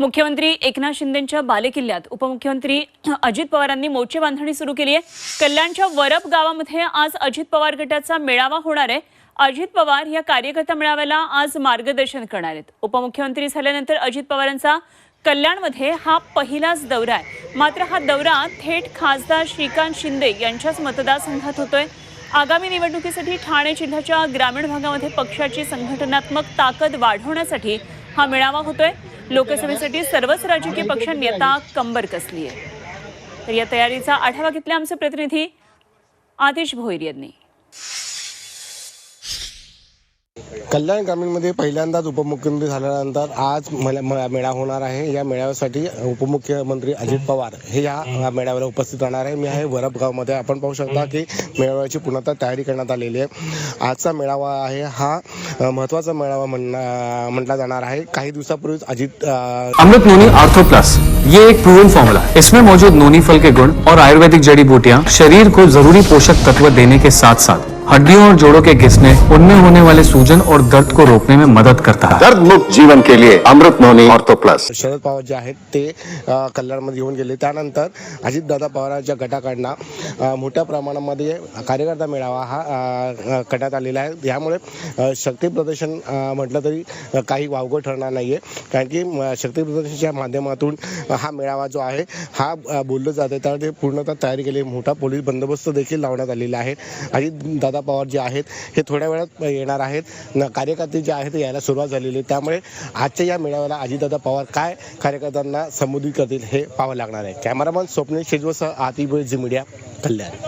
मुख्यमंत्री एकनाथ शिंदेंच्या बालेकिल्ल्यात उपमुख्यमंत्री अजित पवारांनी मोर्चे बांधणी सुरू केली आहे. कल्याणच्या वरप गावामध्ये आज अजित पवार गटाचा मेळावा होणार आहे. अजित पवार या कार्यकर्ता मेळाव्याला आज मार्गदर्शन करणार आहेत. उपमुख्यमंत्री झाल्यानंतर अजित पवारांचा कल्याणमध्ये हा पहिलाच दौरा आहे. मात्र हा दौरा थेट खासदार श्रीकांत शिंदे यांच्याच मतदारसंघात होतोय. आगामी निवडणुकीसाठी ठाणे जिल्ह्याच्या ग्रामीण भागामध्ये पक्षाची संघटनात्मक ताकद वाढवण्यासाठी हा मेळावा होतोय. लोकसभेसाठी सर्वच राजकीय पक्षांनी आता कंबर कसली आहे तर या तयारीचा आढावा घेतला आमचे प्रतिनिधी आदेश भोईर यांनी. कल्याण ग्रामीणमध्ये पहिल्यांदाच उपमुख्यमंत्री झाल्यानंतर आज मला- मेळा होणार आहे. या मेळाव्यासाठी उपमुख्यमंत्री अजित पवार हे या मेळाव्याला उपस्थित राहणार आहे. मी आहे वरप गावमध्ये. आपण पाहू शकता की मेळाव्याची पूर्णतः तयारी करण्यात आलेली आहे. आजचा मेळावा आहे हा महत्त्वाचा महत्त्वाचा मेळावा म्हणा म्हटला जाणार आहे. काही दिवसापूर्वीच Ajit Amrit noni ortho plus. ये एक प्रूवन फॉर्मूला इसमें मौजूद नोनी फल के गुण और आयुर्वेदिक जड़ी बूटियाँ शरीर को जरूरी पोषक तत्व देने के साथ साथ हड्डियों और जोड़ों के घिसने उनमें होने वाले सूजन और दर्द को रोकने में मदद करता है। दर्द मुक्त जीवन के लिए Amrit noni ortho plus. Sharad Pawar जे आहेत ते कल्याणमध्ये येऊन गेले. त्यानंतर अजितदादा पवारांच्या गटाकडनं मोठ्या प्रमाणामध्ये कार्यकर्ता मेळावा हा करण्यात आलेला आहे. यामुळे शक्ती प्रदर्शन म्हटलं तरी काही वावगं ठरणार नाही आहे कारण की शक्ती प्रदर्शनच्या माध्यमातून हा मेळावा जो आहे हा बोललं जाते त्यामध्ये पूर्णतः तयारी केली. मोठा पोलीस बंदोबस्त देखील लावण्यात आलेला आहे. अजितदादा पवार जे आहेत हे थोड्या वेळात येणार आहेत. न- कार्यकर्ते जे आहेत यायला सुरुवात झालेली आहे. त्यामुळे आजच्या या मेळाव्याला अजितदादा पवार काय कार्यकर्त्यांना संबोधित करतील हे पाहावं लागणार आहे. कॅमेरामन स्वप्नील शेजवसह आतिब जी मीडिया कल्याण.